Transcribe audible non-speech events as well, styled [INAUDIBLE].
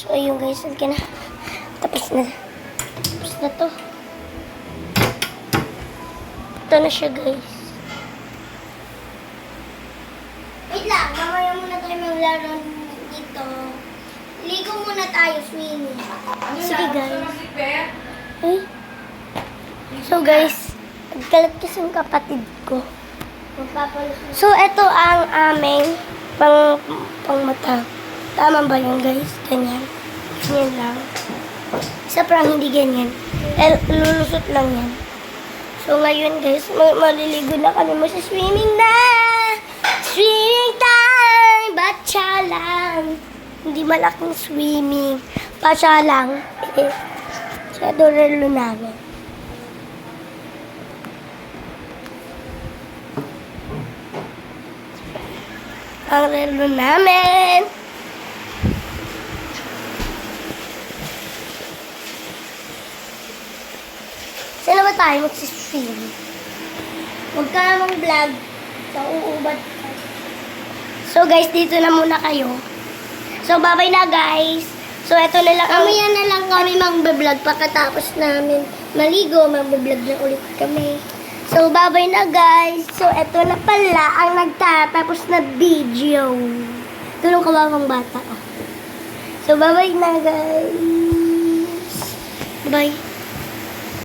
So, ayun guys, halika na. Tapos na. Tapos na to. Ito na siya guys. Wait lang, mamaya muna tayo maglaro dito. Ligo muna tayo, swimming. Sige guys. Ay. So guys, nagkalat kasi yung kapatid ko. So, ito ang aming pang, pang mata. Tama ba yun guys? Ganyan. Ganyan lang. Isa parang hindi ganyan. Eh, lulusot lang yan. So, ngayon guys, ma- maliligo na kami. Masa-swimming na! Swimming time! Batcha lang. Hindi malaking swimming. Batcha lang. [LAUGHS] Sa dorelo namin. Ang relo namin. Ba tayo magsiswim? Huwag ka namang vlog. Sa uubad ka. So guys, dito na muna kayo. So bye-bye na guys. So eto na lang. Mamaya na lang kami mag-vlog pagkatapos namin maligo. Mag-vlog na ulit kami. So bye-bye na guys. So eto na pala ang nagtatapos na video. Tulong kawawang bata. oh. So bye-bye na guys. Bye.